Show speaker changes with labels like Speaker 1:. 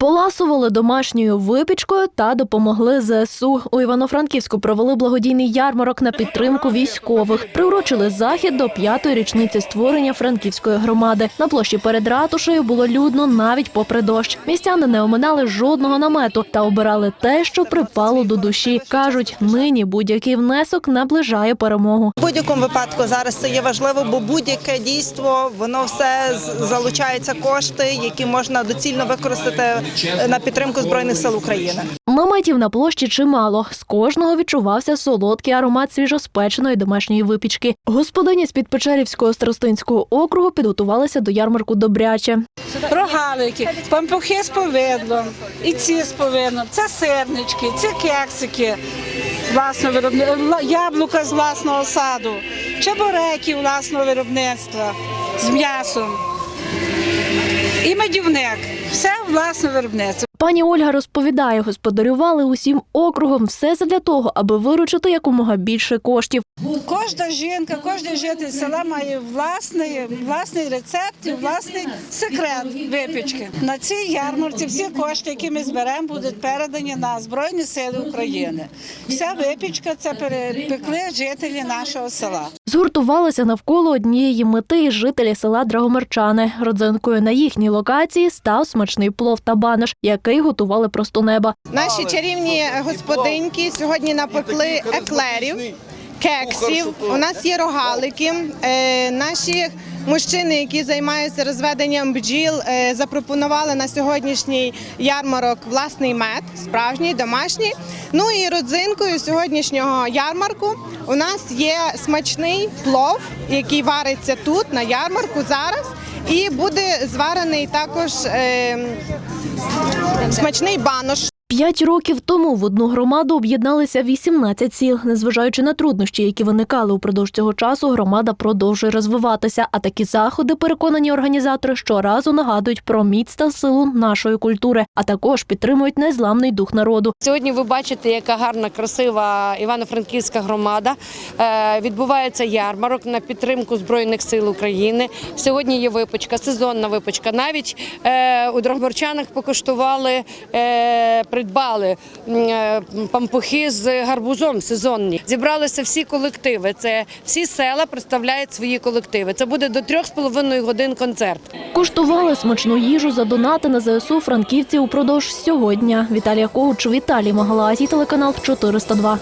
Speaker 1: Поласували домашньою випічкою та допомогли ЗСУ. У Івано-Франківську провели благодійний ярмарок на підтримку військових. Приурочили захід до п'ятої річниці створення франківської громади. На площі перед ратушею було людно навіть попри дощ. Містяни не оминали жодного намету та обирали те, що припало до душі. кажуть, нині будь-який внесок наближає перемогу.
Speaker 2: В будь-якому випадку зараз це є важливо, бо будь-яке дійство воно все з- залучаються кошти, які можна доцільно використати на підтримку збройних сил України.
Speaker 1: Наметів на площі чимало. З кожного відчувався солодкий аромат свіжоспеченої домашньої випічки. Господині з Підпечерівського старостинського округу підготувалися до ярмарку добряче.
Speaker 3: рогалики, пампухи з повидлом, і ці з повидлом, це сирнички, це кексики, власного виробництва, яблука з власного саду, чебуреки власного виробництва з м'ясом. І медівник. Все власне виробництво.
Speaker 1: Пані Ольга розповідає, господарювали усім округом все задля того, аби виручити якомога більше коштів.
Speaker 3: Кожна жінка, кожен житель села має власний, власний рецепт і власний секрет випічки. На цій ярмарці всі кошти, які ми зберемо, будуть передані на Збройні Сили України. Вся випічка це перепекли жителі нашого села.
Speaker 1: Згуртувалися навколо однієї мети і жителі села Драгомирчани. Родзинкою на їхній локації став смачний плов та банош, який готували просто неба.
Speaker 4: Наші чарівні господинки сьогодні напекли еклерів, кексів. У нас є рогалики. Е, наші мужчини, які займаються розведенням бджіл, е, запропонували на сьогоднішній ярмарок власний мед, справжній, домашній. Ну і родзинкою сьогоднішнього ярмарку у нас є смачний плов, який вариться тут на ярмарку зараз. І буде зварений також е, смачний банош.
Speaker 1: П'ять років тому в одну громаду об'єдналися 18 сіл. Незважаючи на труднощі, які виникали упродовж цього часу, громада продовжує розвиватися. А такі заходи, переконані організатори, щоразу нагадують про міць та силу нашої культури, а також підтримують незламний дух народу.
Speaker 5: Сьогодні ви бачите, яка гарна, красива Івано-Франківська громада. Е, Відбувається ярмарок на підтримку Збройних сил України. Сьогодні є випічка, сезонна випічка. Навіть е, у Дрогоборчанах покуштували, е, придбали е, пампухи з гарбузом сезонні. Зібралися всі колективи. Це всі села представляють свої колективи. Це буде до трьох з половиною годин концерт.
Speaker 1: Куштували смачну їжу за донати на ЗСУ франківці упродовж сьогодні. Віталія Когуч, Віталій Магалазій, телеканал 402.